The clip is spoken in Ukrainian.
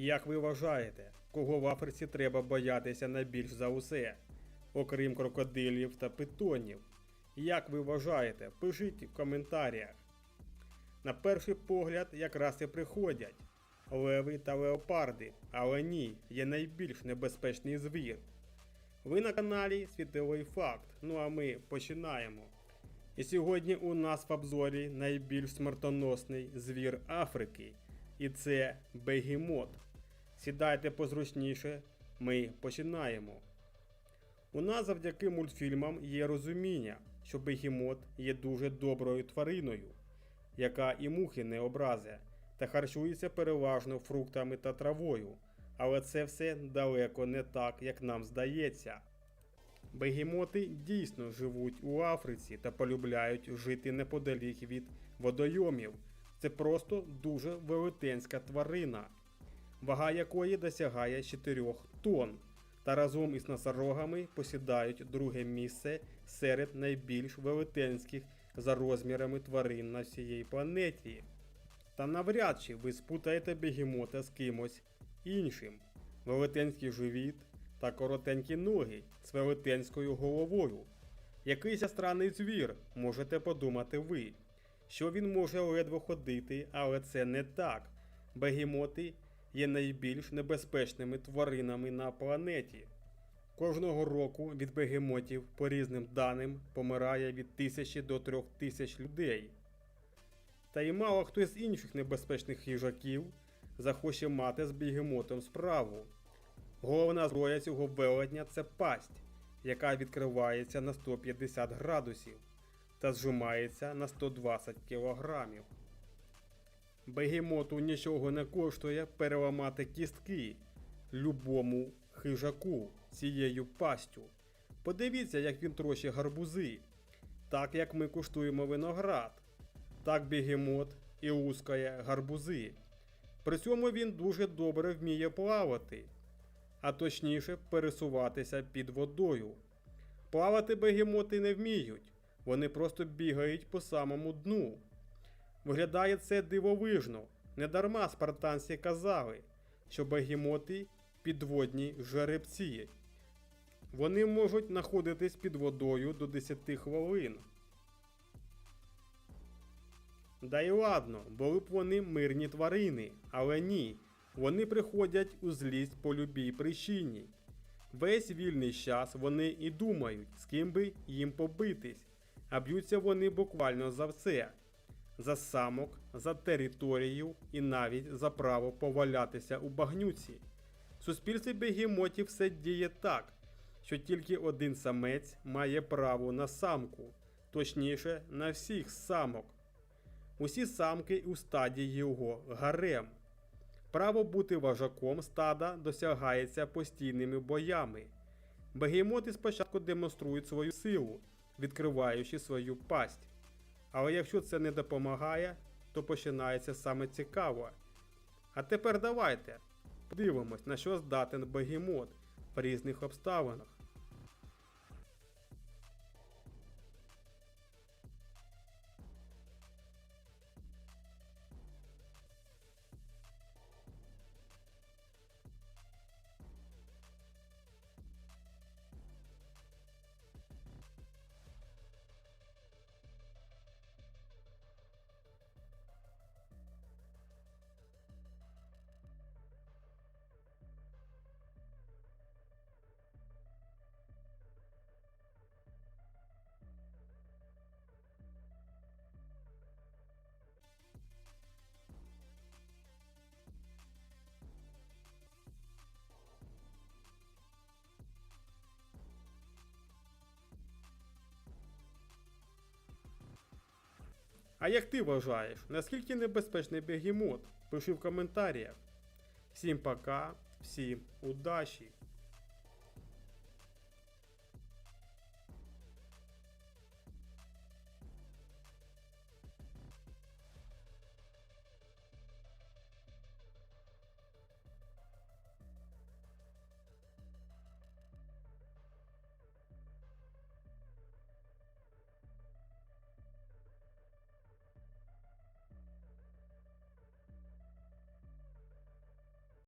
Як ви вважаєте, кого в Африці треба боятися найбільш за усе, окрім крокодилів та питонів? Як ви вважаєте, пишіть в коментарях. На перший погляд якраз і приходять леви та леопарди, але ні, є найбільш небезпечний звір. Ви на каналі Світовий Факт. Ну а ми починаємо. І сьогодні у нас в обзорі найбільш смертоносний звір Африки. І це бегемот. Сідайте позручніше, ми починаємо. У нас завдяки мультфільмам є розуміння, що бегемот є дуже доброю твариною, яка і мухи не образе, та харчується переважно фруктами та травою. Але це все далеко не так, як нам здається. Бегемоти дійсно живуть у Африці та полюбляють жити неподалік від водойомів. Це просто дуже велетенська тварина, вага якої досягає 4 тонн, та разом із носорогами посідають друге місце серед найбільш велетенських за розмірами тварин на всієї планеті. Та навряд чи ви спутаєте бегемота з кимось іншим. Велетенський живіт та коротенькі ноги з велетенською головою. Якийсь странний звір, можете подумати ви, що він може ледве ходити, але це не так. Бегемоти є найбільш небезпечними тваринами на планеті. Кожного року від бегемотів, по різним даним, помирає від тисячі до трьох тисяч людей. Та й мало хто з інших небезпечних їжаків захоче мати з бігемотом справу. Головна зброя цього велетня це пасть, яка відкривається на 150 градусів та зжимається на 120 кілограмів. Бегемоту нічого не коштує переламати кістки любому хижаку цією пастю. Подивіться, як він трощить гарбузи, так як ми куштуємо виноград. Так бігемот і лускає гарбузи. При цьому він дуже добре вміє плавати, а точніше пересуватися під водою. Плавати бегемоти не вміють, вони просто бігають по самому дну. Виглядає це дивовижно. Недарма спартанці казали, що бегемоти підводні жеребці. Вони можуть знаходитись під водою до 10 хвилин. Да й ладно, були б вони мирні тварини, але ні, вони приходять у злість по любій причині. Весь вільний час вони і думають, з ким би їм побитись, а б'ються вони буквально за все. За самок, за територію і навіть за право повалятися у багнюці. В суспільстві бегемотів все діє так, що тільки один самець має право на самку, точніше на всіх самок. Усі самки у стаді його гарем. Право бути вожаком стада досягається постійними боями. Бегемоти спочатку демонструють свою силу, відкриваючи свою пасть. Але якщо це не допомагає, то починається саме цікаво. А тепер давайте подивимось, на що здатен бегемот в різних обставинах. А як ти вважаєш, наскільки небезпечний бегемот? Пиши в коментарях. Всім пока, всім удачі!